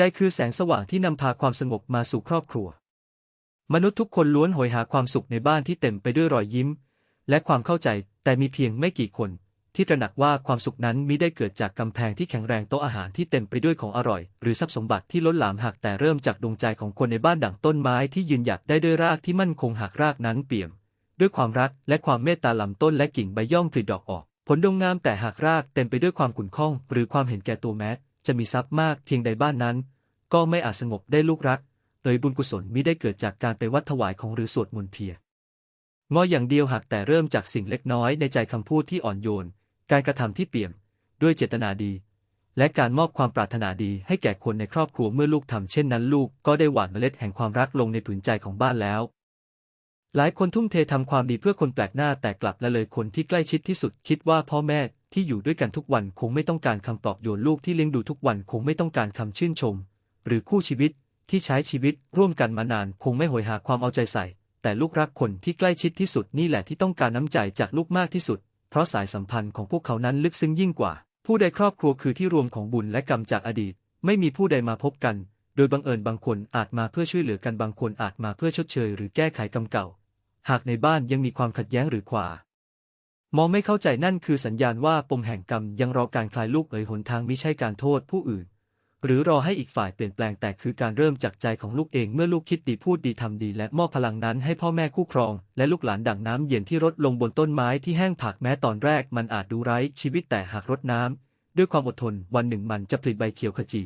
ใจคือแสงสว่างที่นำพาความสงบมาสู่ครอบครัว มนุษย์ทุกคนล้วนโหยหาความสุขในบ้านที่เต็มไปด้วยรอยยิ้ม และความเข้าใจแต่มีเพียงไม่กี่คน ที่ตระหนักว่าความสุขนั้นมิได้เกิดจากกำแพงที่แข็งแรงโต๊ะอาหารที่เต็มไปด้วยของอร่อย หรือทรัพย์สมบัติที่ล้นหลามหากแต่เริ่มจากดวงใจของคนในบ้านดั่งต้นไม้ที่ยืนหยัดได้ด้วยรากที่มั่นคงหากรากนั้นเปี่ยม ด้วยความรักและความเมตตาลำต้นและกิ่งใบย่อมผลิดอกออก ผลดงงามแต่หากรากเต็มไปด้วยความขุ่นข้อง หรือความเห็นแก่ตัวแม้ จะมีทรัพย์มากเพียงใดบ้านนั้น ก็ไม่อาจสงบได้ลูกรักเอ่ยบุญกุศลมิได้เกิดจากการไปวัดถวายของหรือสวดมนต์เพียงออย่างเดียวหากแต่เริ่มจากสิ่งเล็กน้อยในใจคำพูดที่อ่อนโยน การกระทำที่เปี่ยม ด้วยเจตนาดี และการมอบความปรารถนาดีให้แก่คนในครอบครัวเมื่อลูกทำเช่นนั้นลูกก็ได้หว่านเมล็ดแห่งความรักลงในผืนใจของบ้านแล้ว หลายคนทุ่มเททำความดีเพื่อคนแปลกหน้าแต่กลับละเลยคนที่ใกล้ชิดที่สุดคิดว่าพ่อแม่ ที่อยู่ด้วยกันทุกวันคงไม่ต้องการคำปลอบโยนลูกที่เลี้ยงดูทุกวันคงไม่ต้องการคำชื่นชม หรือคู่ชีวิตที่ใช้ชีวิตร่วมกันมานานคงไม่โหยหาความเอาใจใส่ แต่ลูกรักคนที่ใกล้ชิดที่สุดนี่แหละที่ต้องการน้ำใจจากลูกมากที่สุด เพราะสายสัมพันธ์ของพวกเขานั้นลึกซึ้งยิ่งกว่า ผู้ใดครอบครัวคือที่รวมของบุญและกรรมจากอดีต ไม่มีผู้ใดมาพบกัน โดยบังเอิญบางคนอาจมาเพื่อช่วยเหลือกันบางคนอาจมาเพื่อชดเชย หรือแก้ไขกรรมเก่า หากในบ้านยังมีความขัดแย้งหรือขวา มองไม่เข้าใจนั่นคือสัญญาณว่าปมแห่งกรรมยังรอการคลายลูกเอ๋ยหนทางมิใช่การโทษผู้อื่น หรือรอให้อีกฝ่ายเปลี่ยนแปลงแต่คือการเริ่มจากใจของลูกเองเมื่อลูกคิดดีพูดดีทำดี และมอบพลังนั้นให้พ่อแม่คู่ครอง และลูกหลานดั่งน้ำเย็นที่รดลงบนต้นไม้ที่แห้งผากแม้ตอนแรกมันอาจดูไร้ชีวิตแต่หากรดน้ำด้วยความอดทนวันหนึ่งมันจะผลิใบเขียวขจี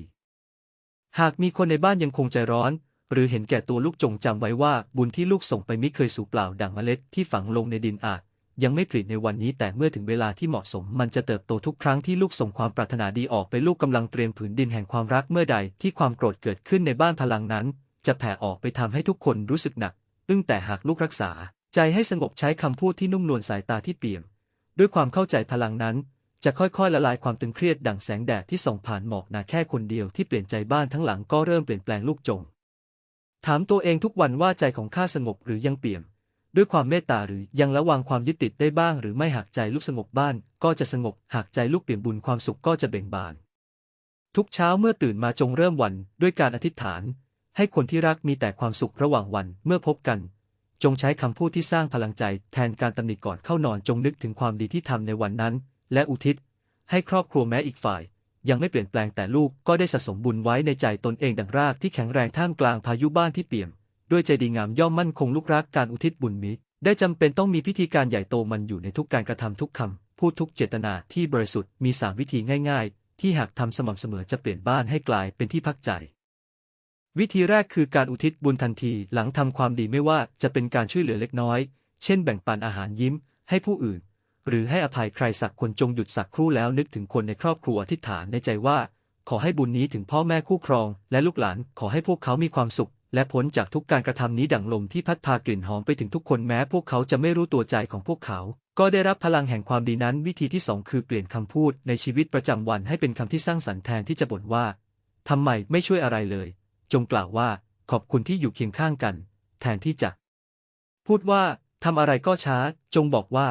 หากมีคนในบ้านยังคงใจร้อนหรือเห็นแก่ตัวลูกจงจำไว้ว่าบุญที่ลูกส่งไปมิเคยสูญเปล่าดั่งเมล็ดที่ฝังลงในดินอาจ ยังไม่ผลิในวันนี้แต่เมื่อถึงเวลาที่เหมาะสม มันจะเติบโตทุกครั้งที่ลูกส่งความปรารถนาดีออกไปลูกกำลังเตรียมผืนดินแห่งความรักเมื่อใดที่ความโกรธเกิดขึ้นในบ้านพลังนั้น จะแผ่ออกไปทำให้ทุกคนรู้สึกหนัก อึ้งแต่หากลูกรักษา ใจให้สงบใช้คำพูดที่นุ่มนวลสายตาที่เปี่ยม ด้วยความเข้าใจพลังนั้น จะค่อยๆละลายความตึงเครียดดั่งแสงแดดที่ส่องผ่านหมอกหนาแค่คนเดียวที่เปลี่ยนใจบ้านทั้งหลังก็เริ่มเปลี่ยนแปลงลูกจง ถามตัวเองทุกวันว่าใจของข้าสงบหรือยังเปี่ยม ด้วยความเมตตาหรือยังระวังความยึดติดได้บ้างหรือไม่หากใจลูกสงบบ้านก็จะสงบ หากใจลูกเปี่ยมบุญความสุขก็จะเบ่งบาน ทุกเช้าเมื่อตื่นมาจงเริ่มวันด้วยการอธิษฐาน ให้คนที่รักมีแต่ความสุขระหว่างวันเมื่อพบกัน จงใช้คำพูดที่สร้างพลังใจ แทนการตำหนิก่อนเข้านอนจงนึกถึงความดีที่ทำในวันนั้น และอุทิศ ให้ครอบครัวแม้อีกฝ่าย ยังไม่เปลี่ยนแปลงแต่ลูกก็ได้สะสมบุญไว้ในใจตนเองดังรากที่แข็งแรงท่ามกลางพายุบ้านที่เปี่ยม ด้วยใจดีงามย่อมมั่นคงลูกรักการอุทิศบุญมิได้จำเป็นต้องมีพิธีการใหญ่โตมันอยู่ในทุกการกระทำทุกคำพูดทุกเจตนาที่บริสุทธิ์มีสามวิธีง่ายๆ ที่หากทำสม่ำเสมอจะเปลี่ยนบ้านให้กลายเป็นที่พักใจ วิธีแรกคือการอุทิศบุญทันทีหลังทำความดีไม่ว่าจะเป็นการช่วยเหลือเล็กน้อย เช่น แบ่งปันอาหารยิ้ม ให้ผู้อื่น หรือให้อภัยใครสักคนจงหยุดสักครู่แล้วนึกถึงคนในครอบครัวอธิษฐานในใจว่า ขอให้บุญนี้ถึงพ่อแม่คู่ครอง และลูกหลานขอให้พวกเขามีความสุข และพ้นจากทุกการกระทำนี้ดั่งลมที่พัดพากลิ่นหอมไปถึงทุกคนแม้พวกเขาจะไม่รู้ตัวใจของพวกเขา ก็ได้รับพลังแห่งความดีนั้นวิธีที่สองคือเปลี่ยนคำพูดในชีวิตประจำวันให้เป็นคำที่สร้างสรรค์แทนที่จะบ่นว่าทำไมไม่ช่วยอะไรเลย จงกล่าวว่า ขอบคุณที่อยู่เคียงข้างกัน แทนที่จะ พูดว่าทำอะไรก็ช้า จงบอกว่า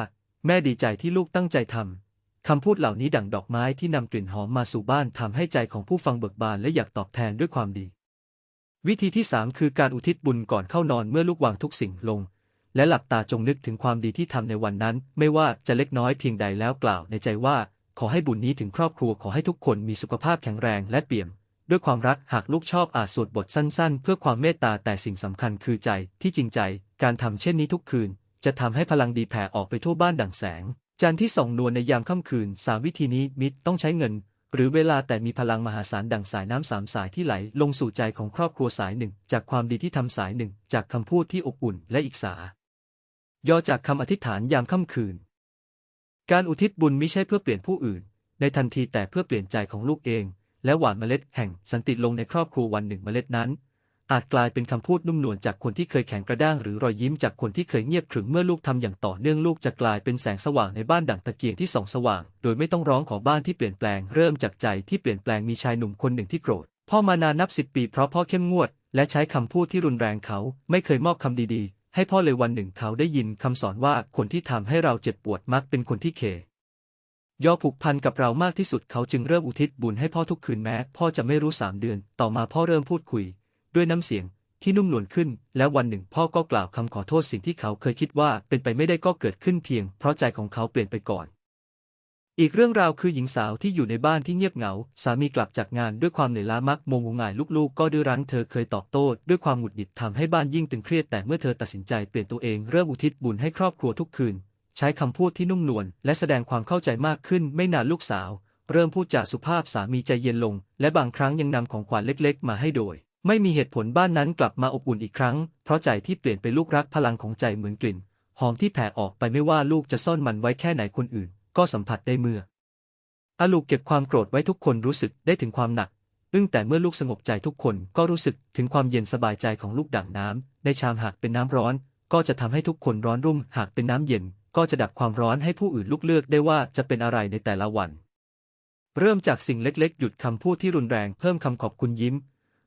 แม่ดีใจที่ลูกตั้งใจทำคำพูดเหล่านี้ดั่งดอกไม้ที่นำกลิ่นหอมมาสู่บ้านทำให้ใจของผู้ฟังเบิกบานและอยากตอบแทนด้วยความดี วิธีที่สามคือการอุทิศบุญก่อนเข้านอนเมื่อลูกวางทุกสิ่งลง และหลับตาจงนึกถึงความดีที่ทำในวันนั้น ไม่ว่าจะเล็กน้อยเพียงใดแล้วกล่าวในใจว่า ขอให้บุญนี้ถึงครอบครัวขอให้ทุกคนมีสุขภาพแข็งแรงและเปี่ยม ด้วยความรักหากลูกชอบอาจสวดบทสั้นๆ เพื่อความเมตตาแต่สิ่งสำคัญคือใจที่จริงใจ การทำเช่นนี้ทุกคืน จะทำให้พลังดีแผ่ออกไปทั่วบ้านดั่งแสงจันทร์ที่ส่องนวลในยามค่ำคืนสามวิธีนี้มิตรต้องใช้เงิน หรือเวลาแต่มีพลังมหาศาลดั่งสายน้ำสามสายที่ไหลลงสู่ใจของครอบครัวสายหนึ่ง จากความดีที่ทำสายหนึ่ง จากคำพูดที่อบอุ่นและอีกสา ย่อจากคำอธิษฐานยามค่ำคืน การอุทิศบุญไม่ใช่เพื่อเปลี่ยนผู้อื่น ในทันทีแต่เพื่อเปลี่ยนใจของลูกเอง และหว่านเมล็ดแห่งสันติลงในครอบครัววันหนึ่งเมล็ดนั้น อาจกลายเป็นคำพูดนุ่มนวลจากคนที่เคยแข็งกระด้างหรือรอยยิ้มจากคนที่เคยเงียบขรึมเมื่อลูกทำอย่างต่อเนื่องลูกจะกลายเป็นแสงสว่างในบ้านดั่งตะเกียงที่ส่องสว่าง โดยไม่ต้องร้องขอบ้านที่เปลี่ยนแปลงเริ่มจากใจที่เปลี่ยนแปลงมีชายหนุ่มคนหนึ่งที่โกรธพ่อมานานนับสิบปีเพราะพ่อเข้มงวด และใช้คำพูดที่รุนแรงเขาไม่เคยมอบคำดีๆ ให้พ่อเลยวันหนึ่งเขาได้ยินคำสอนว่าคนที่ทำให้เราเจ็บปวดมักเป็นคนที่เคย่อผูกพันกับเรามากที่สุดเขาจึงเริ่มอุทิศบุญให้พ่อทุกคืนแม้ พ่อจะไม่รู้สามเดือน ต่อมาพ่อเริ่มพูดคุย ด้วยน้ำเสียงที่นุ่มนวลขึ้น แล้ววันหนึ่งพ่อก็กล่าวคำขอโทษสิ่งที่เขาเคยคิดว่าเป็นไปไม่ได้ก็เกิดขึ้นเพียงเพราะใจของเขาเปลี่ยนไปก่อน อีกเรื่องราวคือหญิงสาวที่อยู่ในบ้านที่เงียบเหงา สามีกลับจากงานด้วยความเหนื่อยล้ามักโมงงายลูกๆ ก็ดื้อรั้นเธอเคยตอบโต้ด้วยความหงุดหงิดทำให้บ้านยิ่งตึงเครียดแต่เมื่อเธอตัดสินใจเปลี่ยนตัวเองเริ่มอุทิศบุญให้ครอบครัวทุกคืน ใช้คำพูดที่นุ่มนวลและแสดงความเข้าใจมากขึ้นไม่นานลูกสาว เริ่มพูดจาสุภาพสามีใจเย็นลง และบางครั้งยังนำของขวัญเล็ก ๆ มาให้โดย ไม่มีเหตุผลบ้านนั้นกลับมาอบอุ่นอีกครั้ง เพราะใจที่เปลี่ยนไปลูกรักพลังของใจเหมือนกลิ่น หอมที่แผ่ออกไปไม่ว่าลูกจะซ่อนมันไว้แค่ไหนคนอื่น ก็สัมผัสได้เมื่ออาลูกเก็บความโกรธไว้ทุกคนรู้สึกได้ถึงความหนัก อึ้งแต่เมื่อลูกสงบใจทุกคนก็รู้สึกถึงความเย็นสบายใจของลูกดั่งน้ำในชามหากเป็นน้ำร้อน ก็จะทำให้ทุกคนร้อนรุ่ม หากเป็นน้ำเย็น ก็จะดับความร้อนให้ผู้อื่นลุกเลือกได้ว่าจะเป็นอะไรในแต่ละวัน เริ่มจากสิ่งเล็กๆ หยุดคำพูดที่รุนแรงเพิ่มคำขอบคุณยิ้ม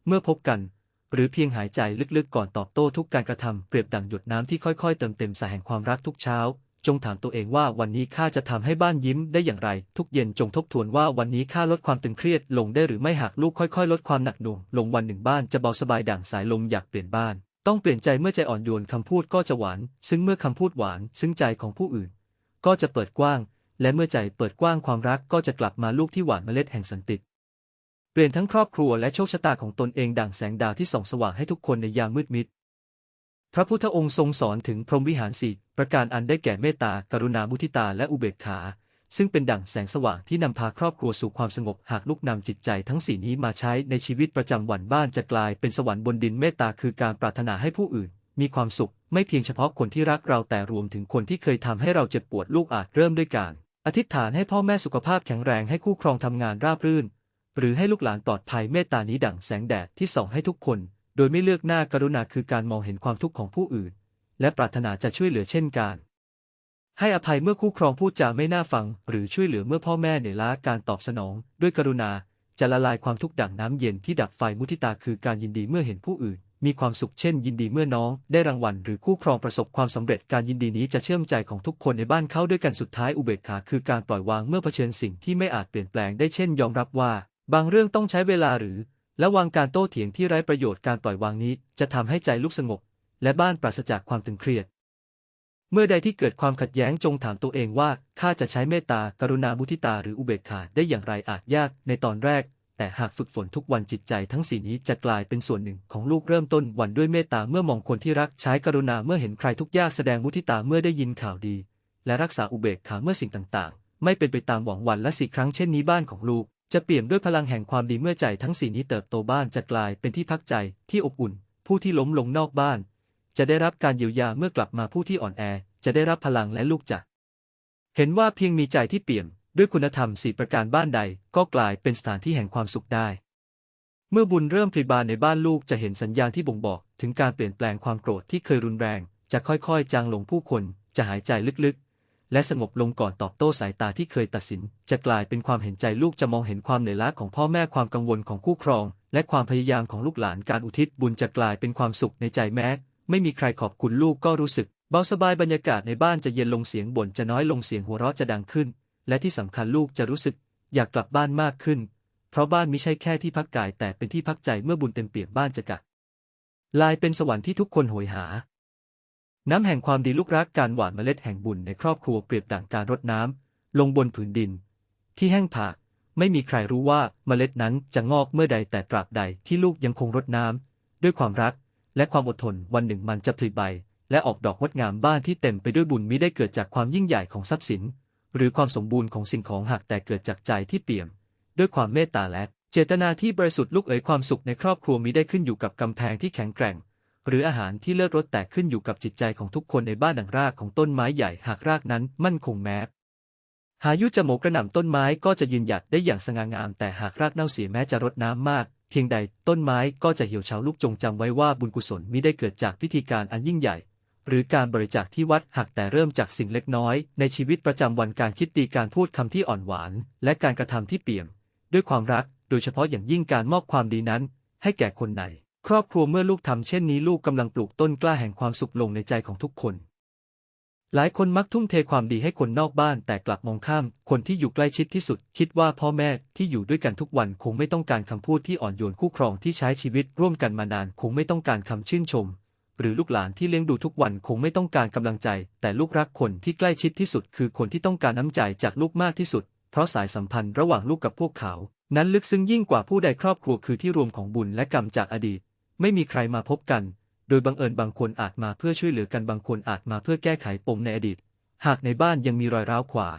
เมื่อพบกัน หรือเพียงหายใจลึกๆก่อนตอบโต้ทุกการกระทำเปรียบดังหยดน้ำที่ค่อยๆ เติมเต็มสายแห่งความรักทุกเช้า จงถามตัวเองว่าวันนี้ข้าจะทำให้บ้านยิ้มได้อย่างไร ทุกเย็นจงทบทวนว่าวันนี้ข้าลดความตึงเครียดลงได้หรือไม่หากลูกค่อยๆ ลดความหนักหน่วงลงวันหนึ่งบ้านจะเบาสบายดั่งสายลมอยากเปลี่ยนบ้าน ต้องเปลี่ยนใจเมื่อใจอ่อนโยนคำพูดก็จะหวาน ซึ่งเมื่อคำพูดหวาน ซึ่งใจของผู้อื่น ก็จะเปิดกว้าง และเมื่อใจเปิดกว้างความรักก็จะกลับมาลูกที่หวานเมล็ดแห่งสันติ เปลี่ยนทั้งครอบครัวและโชคชะตาของตนเองดั่งแสงดาวที่ส่องสว่างให้ทุกคนในยามมืดมิด พระพุทธองค์ทรงสอนถึงพรหมวิหารสี่ประการอันได้แก่เมตตา กรุณา มุทิตา และอุเบกขา ซึ่งเป็นดั่งแสงสว่างที่นำพาครอบครัวสู่ความสงบ หากลูกนำจิตใจทั้งสี่นี้มาใช้ในชีวิตประจำวันบ้านจะกลายเป็นสวรรค์บนดินเมตตาคือการปรารถนาให้ผู้อื่น มีความสุข ไม่เพียงเฉพาะคนที่รักเราแต่รวมถึงคนที่เคยทำให้เราเจ็บปวดลูกอาจเริ่มด้วยการอธิษฐานให้พ่อแม่สุขภาพแข็งแรงให้คู่ครองทำงานราบรื่น หรือให้ลูกหลานปลอดภัยเมตตานี้ดั่งแสงแดดที่ส่องให้ทุกคน โดยไม่เลือกหน้ากรุณาคือการมองเห็นความทุกข์ของผู้อื่น และปรารถนาจะช่วยเหลือเช่นกันให้อภัยเมื่อคู่ครองพูดจาไม่น่าฟัง หรือช่วยเหลือเมื่อพ่อแม่เหนื่อยล้าการตอบสนอง ด้วยกรุณาจะละลายความทุกข์ดั่งน้ำเย็นที่ดับไฟมุทิตาคือการยินดีเมื่อเห็นผู้อื่น มีความสุขเช่น ยินดีเมื่อน้อง ได้รางวัลหรือคู่ครองประสบความสำเร็จการยินดีนี้จะเชื่อมใจของทุกคนในบ้านเข้าด้วยกันสุดท้ายอุเบกขาคือการปล่อยวางเมื่อเผชิญสิ่งที่ไม่อาจเปลี่ยนแปลงได้เช่น ยอมรับว่า บางเรื่องต้องใช้เวลาหรือ และวางการโต้เถียงที่ไร้ประโยชน์การปล่อยวางนี้ จะทำให้ใจลูกสงบ และบ้านปราศจากความตึงเครียด เมื่อใดที่เกิดความขัดแย้งจงถามตัวเองว่าข้าจะใช้เมตตากรุณามุทิตาหรืออุเบกขาได้อย่างไรอาจยากในตอนแรก แต่หากฝึกฝนทุกวันจิตใจทั้งสี่นี้จะกลายเป็นส่วนหนึ่งของลูกเริ่มต้นวันด้วยเมตตาเมื่อมองคนที่รักใช้กรุณาเมื่อเห็นใครทุกยากแสดงมุทิตาเมื่อได้ยินข่าวดี และรักษาอุเบกขาเมื่อสิ่งต่างๆ ไม่เป็นไปตามหวังวันและสี่ครั้งเช่นนี้บ้านของลูก จะเปลี่ยนด้วยพลังแห่งความดีเมื่อใจทั้งสี่นี้เติบโตบ้านจะกลายเป็นที่พักใจที่อบอุ่น ผู้ที่ล้มลงนอกบ้าน จะได้รับการเยียวยาเมื่อกลับมาผู้ที่อ่อนแอ จะได้รับพลังและลูกจะเห็นว่าเพียงมีใจที่เปี่ยมด้วยคุณธรรมสี่ประการบ้านใด ก็กลายเป็นสถานที่แห่งความสุขได้ เมื่อบุญเริ่มพลิบานในบ้านลูกจะเห็นสัญญาณที่บ่งบอก ถึงการเปลี่ยนแปลงความโกรธที่เคยรุนแรง จะค่อยๆ จางลงผู้คน จะหายใจลึกๆ และสงบลงก่อนตอบโต้สายตาที่เคยตัดสิน จะกลายเป็นความเห็นใจลูกจะมองเห็นความเหนื่อยล้าของพ่อแม่ความกังวลของคู่ครอง และความพยายามของลูกหลานการอุทิศบุญจะกลายเป็นความสุขในใจแม้ ไม่มีใครขอบคุณลูกก็รู้สึก เบาสบายบรรยากาศในบ้านจะเย็นลงเสียงบ่นจะน้อยลงเสียงหัวเราะจะดังขึ้น และที่สำคัญลูกจะรู้สึก อยากกลับบ้านมากขึ้น เพราะบ้านไม่ใช่แค่ที่พักกายแต่เป็นที่พักใจเมื่อบุญเต็มเปี่ยมบ้านจะกะลายเป็นสวรรค์ที่ทุกคนโหยหา น้ำแห่งความดีลูกรักการหว่านเมล็ดแห่งบุญในครอบครัวเปรียบดั่งการรดน้ำลงบนผืนดิน ที่แห้งผากไม่มีใครรู้ว่าเมล็ดนั้นจะงอกเมื่อใดแต่ตราบใดที่ลูกยังคงรดน้ำด้วยความรัก และความอดทนวันหนึ่งมันจะผลิใบ และออกดอกงดงามบ้านที่เต็มไปด้วยบุญมิได้เกิดจากความยิ่งใหญ่ของทรัพย์สิน หรือความสมบูรณ์ของสิ่งของหากแต่เกิดจากใจที่เปี่ยม ด้วยความเมตตาและ เจตนาที่บริสุทธิ์ลูกเอ๋ยความสุขในครอบครัวมิได้ขึ้นอยู่กับกำแพงที่แข็งแกร่ง หรืออาหารที่เลิศรสแต่ขึ้นอยู่กับจิตใจของทุกคนในบ้านดังรากของต้นไม้ใหญ่หากรากนั้นมั่นคงแม้หายุจะโหมกระหน่ำต้นไม้ก็จะยืนหยัดได้อย่างสง่างาม แต่หากรากเน่าเสียแม้จะรดน้ำมาก เพียงใดต้นไม้ก็จะเหี่ยวเฉาลูกจงจำไว้ว่าบุญกุศลมิได้เกิดจากพิธีการอันยิ่งใหญ่ หรือการบริจาคที่วัดหากแต่เริ่มจากสิ่งเล็กน้อย ในชีวิตประจำวันการคิดดีการพูดคำที่อ่อนหวาน และการกระทำที่เปี่ยม ด้วยความรัก โดยเฉพาะอย่างยิ่งการมอบความดีนั้น ให้แก่คนใน ครอบครัวเมื่อลูกทำเช่นนี้ลูกกำลังปลูกต้นกล้าแห่งความสุขลงในใจของทุกคน หลายคนมักทุ่มเทความดีให้คนนอกบ้านแต่กลับมองข้าม คนที่อยู่ใกล้ชิดที่สุด คิดว่าพ่อแม่ที่อยู่ด้วยกันทุกวันคงไม่ต้องการคำพูดที่อ่อนโยนคู่ครองที่ใช้ชีวิตร่วมกันมานานคงไม่ต้องการคำชื่นชม หรือลูกหลานที่เลี้ยงดูทุกวันคงไม่ต้องการกำลังใจ แต่ลูกรักคนที่ใกล้ชิดที่สุด คือคนที่ต้องการน้ำใจจากลูกมากที่สุด เพราะสายสัมพันธ์ระหว่างลูกกับพวกเขา นั้นลึกซึ้งยิ่งกว่าผู้ใดครอบครัวคือที่รวมของบุญและกรรมจากอดีต ไม่มีใครมาพบกัน โดยบังเอิญบางคนอาจมาเพื่อช่วยเหลือกันบางคนอาจมาเพื่อแก้ไขปมในอดีต หากในบ้านยังมีรอยร้าวขวา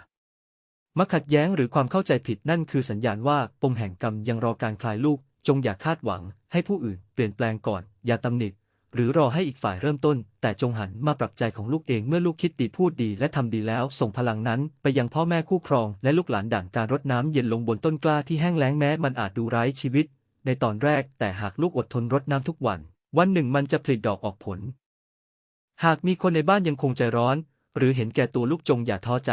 มาขัดแย้งหรือความเข้าใจผิดนั่นคือสัญญาณว่าปมแห่งกรรมยังรอการคลายลูก จงอย่าคาดหวัง ให้ผู้อื่นเปลี่ยนแปลงก่อน อย่าตำหนิหรือรอให้อีกฝ่ายเริ่มต้น แต่จงหันมาปรับใจของลูกเองเมื่อลูกคิดดีพูดดีและทำดีแล้ว ส่งพลังนั้นไปยังพ่อแม่คู่ครอง และลูกหลานด่างการรดน้ำเย็นลงบนต้นกล้าที่แห้งแล้งแม้มันอาจดูร้ายชีวิต ในตอนแรก แต่หากลูกอดทนรดน้ำทุกวัน วันหนึ่งมันจะผลิดอกออกผล หากมีคนในบ้านยังคงใจร้อน หรือเห็นแก่ตัวลูกจงอย่าท้อใจ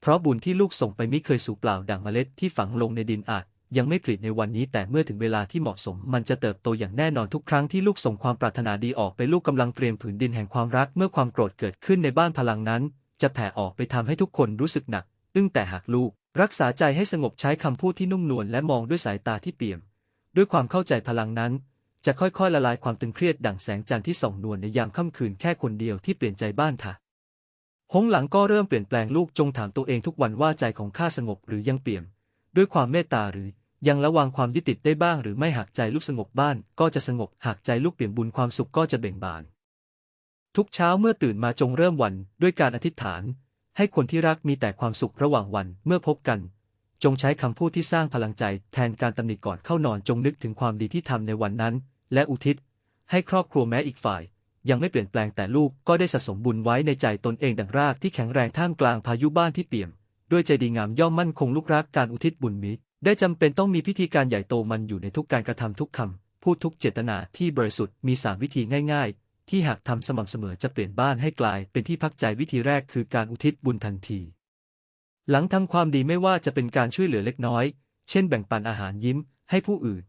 เพราะบุญที่ลูกส่งไปมิเคยสูญเปล่าดังเมล็ดที่ฝังลงในดินอาจยังไม่ผลิในวันนี้แต่เมื่อถึงเวลาที่เหมาะสม มันจะเติบโตอย่างแน่นอนทุกครั้งที่ลูกส่งความปรารถนาดีออกไปลูกกำลังเตรียมผืนดินแห่งความรัก เมื่อความโกรธเกิดขึ้นในบ้านพลังนั้น จะแผ่ออกไปทำให้ทุกคนรู้สึกหนักอึ้งแต่หากลูก รักษาใจให้สงบใช้คำพูดที่นุ่มนวลและมองด้วยสายตาที่เปี่ยม ด้วยความเข้าใจพลังนั้น จะค่อยๆละลายความตึงเครียดดั่งแสงจันทร์ที่ส่องนวลในยามค่ำคืนแค่คนเดียวที่เปลี่ยนใจบ้านค่ะหงหลังก็เริ่มเปลี่ยนแปลงลูกจงถามตัวเองทุกวันว่าใจของข้าสงบหรือยังเปี่ยม ด้วยความเมตตาหรือยังระวังความยึดติดได้บ้างหรือไม่หากใจลูกสงบบ้านก็จะสงบหากใจลูกเปี่ยมบุญความสุขก็จะเบ่งบาน ทุกเช้าเมื่อตื่นมาจงเริ่มวันด้วยการอธิษฐาน ให้คนที่รักมีแต่ความสุขระหว่างวันเมื่อพบกัน จงใช้คำพูดที่สร้างพลังใจแทนการตำหนิก่อนเข้านอนจงนึกถึงความดีที่ทำในวันนั้น และอุทิศ ให้ครอบครัวแม้อีกฝ่าย ยังไม่เปลี่ยนแปลงแต่ลูกก็ได้สะสมบุญไว้ในใจตนเองดังรากที่แข็งแรงท่ามกลางพายุบ้านที่เปี่ยม ด้วยใจดีงามย่อมมั่นคงลูกรักการอุทิศบุญมิได้จำเป็นต้องมีพิธีการใหญ่โตมันอยู่ในทุกการกระทำทุกคำพูดทุกเจตนาที่บริสุทธิ์มีสามวิธีง่าย ๆ ที่หากทำสม่ำเสมอจะเปลี่ยนบ้านให้กลายเป็นที่พักใจวิธีแรกคือการอุทิศบุญทันที หลังทำความดีไม่ว่าจะเป็นการช่วยเหลือเล็กน้อย เช่นแบ่งปันอาหารยิ้มให้ผู้อื่น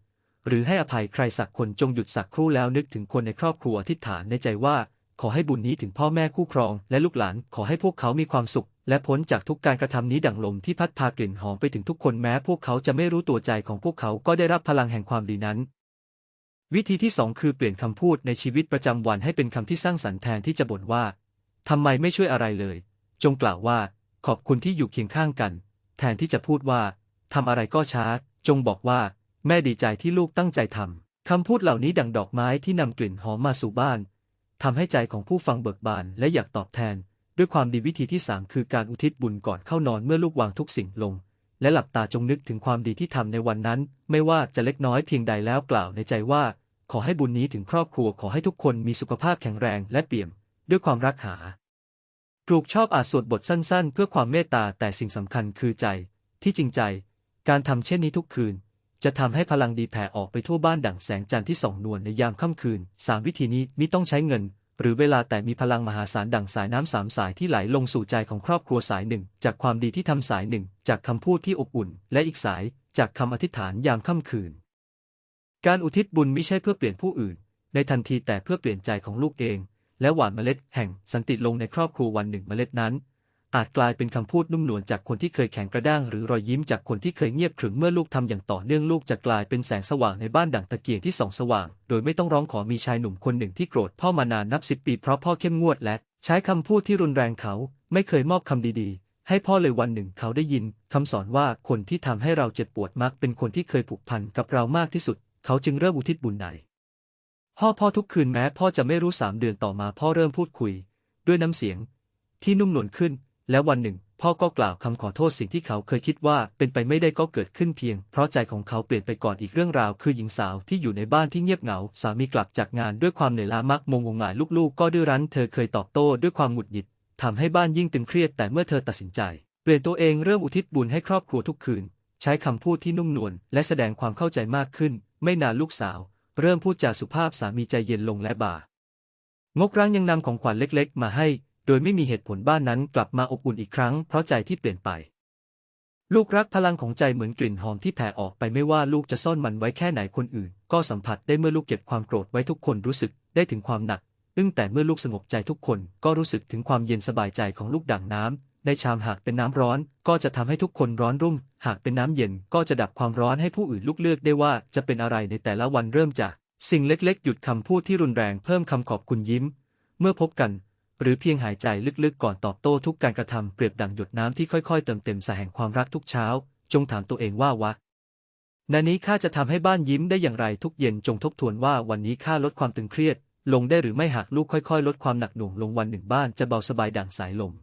หรือให้อภัยใครสักคนจงหยุดสักครู่แล้วนึกถึงคนในครอบครัวอธิษฐานในใจว่า ขอให้บุญนี้ถึงพ่อแม่คู่ครอง และลูกหลานขอให้พวกเขามีความสุข และพ้นจากทุกการกระทำนี้ดั่งลมที่พัดพากลิ่นหอมไปถึงทุกคนแม้พวกเขาจะไม่รู้ตัวใจของพวกเขาก็ได้รับพลังแห่งความดีนั้นวิธีที่สองคือเปลี่ยนคำพูดในชีวิตประจำวันให้เป็นคำที่สร้างสรรค์แทนที่จะบ่นว่าทำไมไม่ช่วยอะไรเลย จงกล่าวว่า ขอบคุณที่อยู่เคียงข้างกัน แทนที่จะพูดว่าทำอะไรก็ช้า จงบอกว่า แม่ดีใจที่ลูกตั้งใจทำคำพูดเหล่านี้ดังดอกไม้ที่นำกลิ่นหอมมาสู่บ้านทำให้ใจของผู้ฟังเบิกบานและอยากตอบแทน ด้วยความดีวิธีที่สามคือการอุทิศบุญก่อนเข้านอนเมื่อลูกวางทุกสิ่งลง และหลับตาจงนึกถึงความดีที่ทำในวันนั้น ไม่ว่าจะเล็กน้อยเพียงใดแล้วกล่าวในใจว่า ขอให้บุญนี้ถึงครอบครัวขอให้ทุกคนมีสุขภาพแข็งแรงและเปี่ยม ด้วยความรักหา ลูกชอบอาจสวดบทสั้นๆ เพื่อความเมตตาแต่สิ่งสำคัญคือใจ ที่จริงใจ การทำเช่นนี้ทุกคืน จะทำให้พลังดีแผ่ออกไปทั่วบ้านดั่งแสงจันทร์ที่ส่องนวลในยามค่ำคืนสามวิธีนี้มิต้องใช้เงิน หรือเวลาแต่มีพลังมหาศาลดั่งสายน้ำสามสายที่ไหลลงสู่ใจของครอบครัวสายหนึ่ง จากความดีที่ทำสายหนึ่ง จากคำพูดที่อบอุ่น และอีกสาย จากคำอธิษฐานยามค่ำคืน การอุทิศบุญไม่ใช่เพื่อเปลี่ยนผู้อื่น ในทันทีแต่เพื่อเปลี่ยนใจของลูกเอง และหว่านเมล็ดแห่งสันติลงในครอบครัววันหนึ่งเมล็ดนั้น อาจกลายเป็นคำพูดนุ่มนวลจากคนที่เคยแข็งกระด้างหรือรอยยิ้มจากคนที่เคยเงียบขรึมเมื่อลูกทำอย่างต่อเนื่องลูกจะกลายเป็นแสงสว่างในบ้านดั่งตะเกียงที่ส่องสว่าง โดยไม่ต้องร้องขอมีชายหนุ่มคนหนึ่งที่โกรธพ่อมานานนับสิบปีเพราะพ่อเข้มงวดและใช้คำพูดที่รุนแรงเขาไม่เคยมอบคำดีๆ ให้พ่อเลยวันหนึ่งเขาได้ยินคำสอนว่าคนที่ทำให้เราเจ็บปวดมักเป็นคนที่เคยผูกพันกับเรามากที่สุด เขาจึงเริ่มอุทิศบุญไหน พ่อพ่อทุกคืนแม้พ่อจะไม่รู้สามเดือนต่อมาพ่อเริ่มพูดคุย ด้วยน้ำเสียง ที่นุ่มนวลขึ้น และวันหนึ่ง พ่อก็กล่าวคำขอโทษสิ่งที่เขาเคยคิดว่าเป็นไปไม่ได้ก็เกิดขึ้นเพียง เพราะใจของเขาเปลี่ยนไปก่อนอีกเรื่องราวคือหญิงสาวที่อยู่ในบ้านที่เงียบเหงา สามีกลับจากงานด้วยความเหนื่อยล้ามักมงงงายลูกๆ ก็ดื้อรั้นเธอเคยตอบโต้ด้วยความหงุดหงิดทำให้บ้านยิ่งตึงเครียดแต่เมื่อเธอตัดสินใจ เปลี่ยนตัวเองเริ่มอุทิศบุญให้ครอบครัวทุกคืน ใช้คำพูดที่นุ่มนวลและแสดงความเข้าใจมากขึ้น ไม่นานลูกสาว เริ่มพูดจาสุภาพสามีใจเย็นลงและบ่า งกรังยังนำของขวัญเล็กๆ มาให้ โดยไม่มีเหตุผลบ้านนั้นกลับมาอบอุ่นอีกครั้งเพราะใจที่เปลี่ยนไป ลูกรักพลังของใจเหมือนกลิ่นหอมที่แผ่ออกไปไม่ว่าลูกจะซ่อนมันไว้แค่ไหนคนอื่น ก็สัมผัสได้เมื่อลูกเก็บความโกรธไว้ทุกคนรู้สึกได้ถึงความหนักอึ้งแต่เมื่อลูกสงบใจทุกคนก็รู้สึกถึงความเย็นสบายใจของลูกดั่งน้ำ ในชามหากเป็นน้ำร้อน ก็จะทำให้ทุกคนร้อนรุ่ม หากเป็นน้ำเย็นก็จะดับความร้อนให้ผู้อื่นลูกเลือกได้ว่าจะเป็นอะไรในแต่ละวันเริ่มจาก สิ่งเล็กๆ หยุดคำพูดที่รุนแรงเพิ่มคำขอบคุณยิ้ม เมื่อพบกัน หรือเพียงหายใจลึกๆ ก่อนตอบโต้ทุกการกระทำเปรียบดังหยดน้ำที่ค่อยๆ เติมเต็มสายแห่งความรักทุกเช้า จงถามตัวเองว่าวะนานี้ข้าจะทำให้บ้านยิ้มได้อย่างไรทุกเย็นจงทบทวนว่าวันนี้ข้าลดความตึงเครียดลงได้หรือไม่หากลูกค่อย ๆ ลดความหนักหน่วงลงวันหนึ่งบ้านจะเบาสบายดั่งสายลม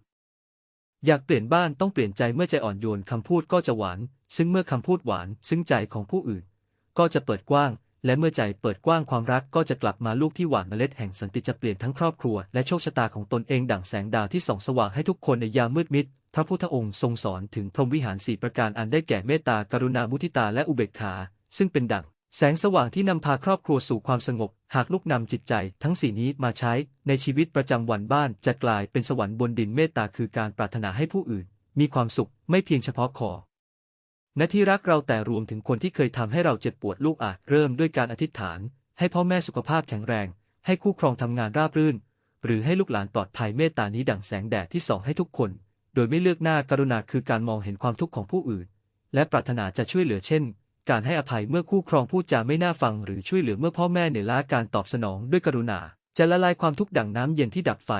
อยากเปลี่ยนบ้านต้องเปลี่ยนใจเมื่อใจอ่อนโยนคำพูดก็จะหวาน ซึ่งเมื่อคำพูดหวาน ซึ่งใจของผู้อื่น ก็จะเปิดกว้าง และเมื่อใจเปิดกว้างความรักก็จะกลับมาลูกที่หวานเมล็ดแห่งสันติจะเปลี่ยนทั้งครอบครัว และโชคชะตาของตนเองดั่งแสงดาวที่ส่องสว่างให้ทุกคนในยามมืดมิดพระพุทธองค์ทรงสอนถึงพรหมวิหารสี่ประการอันได้แก่เมตตากรุณามุทิตาและอุเบกขา ซึ่งเป็นดั่ง แสงสว่างที่นำพาครอบครัวสู่ความสงบ หากลูกนำจิตใจ ทั้งสี่นี้มาใช้ในชีวิตประจำวันบ้านจะกลายเป็นสวรรค์บนดินเมตตาคือการปรารถนาให้ผู้อื่น มีความสุขไม่เพียงเฉพาะขอณที่รักเราแต่รวมถึงคนที่เคยทำให้เราเจ็บปวดลูกอาจเริ่มด้วยการอธิษฐาน ให้พ่อแม่สุขภาพแข็งแรง ให้คู่ครองทำงานราบรื่น หรือให้ลูกหลานปลอดภัยเมตตานี้ดั่งแสงแดดที่ส่องให้ทุกคน โดยไม่เลือกหน้ากรุณาคือการมองเห็นความทุกข์ของผู้อื่น และปรารถนาจะช่วยเหลือเช่น การให้อภัยเมื่อคู่ครองพูดจาไม่น่าฟังหรือช่วยเหลือเมื่อพ่อแม่เหนื่อยล้าการตอบสนองด้วยกรุณา จะละลายความทุกข์ดั่งน้ำเย็นที่ดับไฟ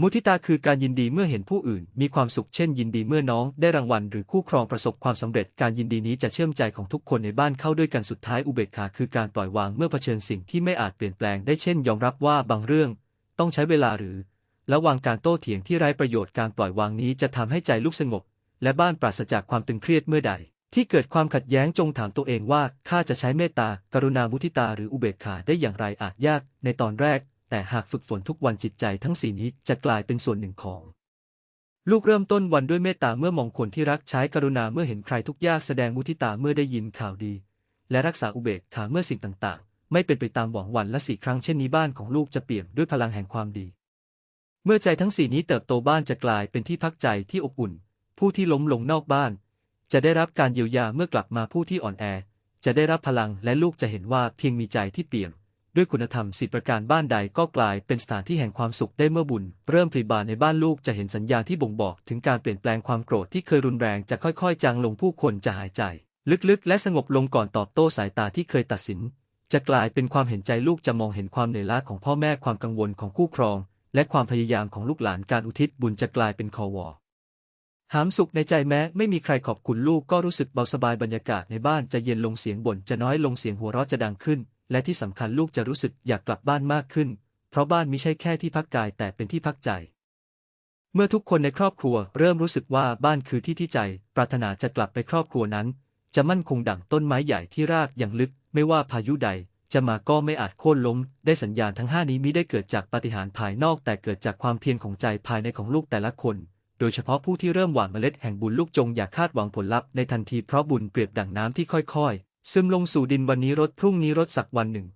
มุทิตาคือการยินดีเมื่อเห็นผู้อื่น มีความสุขเช่นยินดีเมื่อน้องได้รางวัลหรือคู่ครองประสบความสำเร็จการยินดีนี้จะเชื่อมใจของทุกคนในบ้านเข้าด้วยกันสุดท้ายอุเบกขาคือการปล่อยวางเมื่อเผชิญสิ่งที่ไม่อาจเปลี่ยนแปลงได้เช่น ยอมรับว่าบางเรื่อง ต้องใช้เวลาหรือ และวางการโต้เถียงที่ไร้ประโยชน์การปล่อยวางนี้จะทำให้ใจลูกสงบ และบ้านปราศจากความตึงเครียดเมื่อใด ที่เกิดความขัดแย้งจงถามตัวเองว่าข้าจะใช้เมตตา กรุณามุทิตาหรืออุเบกขาได้อย่างไรอาจยากในตอนแรก แต่หากฝึกฝนทุกวันจิตใจทั้งสี่นี้จะกลายเป็นส่วนหนึ่งของ ลูกเริ่มต้นวันด้วยเมตตาเมื่อมองคนที่รักใช้กรุณาเมื่อเห็นใครทุกยากแสดงมุทิตาเมื่อได้ยินข่าวดี และรักษาอุเบกขาเมื่อสิ่งต่างๆ ไม่เป็นไปตามหวังวันละสี่ครั้งเช่นนี้บ้านของลูกจะเปี่ยมด้วยพลังแห่งความดี เมื่อใจทั้งสี่นี้เติบโตบ้านจะกลายเป็นที่พักใจที่อบอุ่น ผู้ที่ล้มลงนอกบ้าน จะได้รับการเยียวยาเมื่อกลับมาผู้ที่อ่อนแอ จะได้รับพลังและลูกจะเห็นว่าเพียงมีใจที่เปี่ยม ด้วยคุณธรรมสิประการบ้านใดก็กลายเป็นสถานที่แห่งความสุขได้เมื่อบุญ เริ่มพลีบานในบ้านลูกจะเห็นสัญญาณที่บ่งบอกถึงการเปลี่ยนแปลงความโกรธที่เคยรุนแรงจะค่อยๆ จางลงผู้คนจะหายใจ ลึกๆ และสงบลงก่อนตอบโต้สายตาที่เคยตัดสิน จะกลายเป็นความเห็นใจลูกจะมองเห็นความเหนื่อยล้าของพ่อแม่ความกังวลของคู่ครอง และความพยายามของลูกหลานการอุทิศบุญจะกลายเป็นคอวอ หามสุขในใจแม้ไม่มีใครขอบคุณลูกก็รู้สึกเบาสบายบรรยากาศในบ้านจะเย็นลงเสียงบ่นจะน้อยลงเสียงหัวเราะจะดังขึ้น และที่สำคัญลูกจะรู้สึกอยากกลับบ้านมากขึ้น เพราะบ้านม่ใช่แค่ที่พักกายแต่เป็นที่พักใจ เมื่อทุกคนในครอบครัวเริ่มรู้สึกว่าบ้านคือที่ที่ใจ ปรารถนาจะกลับไปครอบครัวนั้น จะมั่นคงดั่งต้นไม้ใหญ่ที่รากอย่างลึก ไม่ว่าพายุใด จะมาก็ไม่อาจโค่นล้ม ได้สัญญาณทั้งห้านี้มิได้เกิดจากปาฏิหาริย์ภายนอกแต่เกิดจากความเพียรของใจภายในของลูกแต่ละคน โดยเฉพาะผู้ที่เริ่มหว่านเมล็ดแห่งบุญลูกจงอย่าคาดหวังผลลัพธ์ในทันทีเพราะบุญเปรียบดั่งน้ำที่ค่อยๆ ซึมลงสู่ดินวันนี้รดพรุ่งนี้รดสักวันหนึ่ง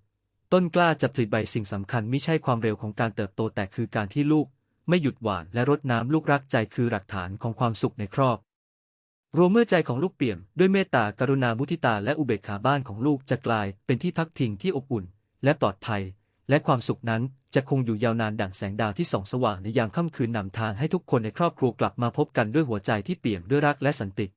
ต้นกล้าจะผลิใบสิ่งสำคัญไม่ใช่ความเร็วของการเติบโตแต่คือการที่ลูก ไม่หยุดหว่านและรดน้ำลูกรักใจคือหลักฐานของความสุขในครอบรวมเมื่อใจของลูกเปี่ยมด้วยเมตตากรุณามุทิตาและอุเบกขาบ้านของลูกจะกลายเป็นที่พักพิงที่อบอุ่น และปลอดภัย และความสุขนั้น จะคงอยู่ยาวนานดั่งแสงดาวที่ส่องสว่างในยามค่ำคืนนำทางให้ทุกคนในครอบครัวกลับมาพบกันด้วยหัวใจที่เปี่ยมด้วยรักและสันติ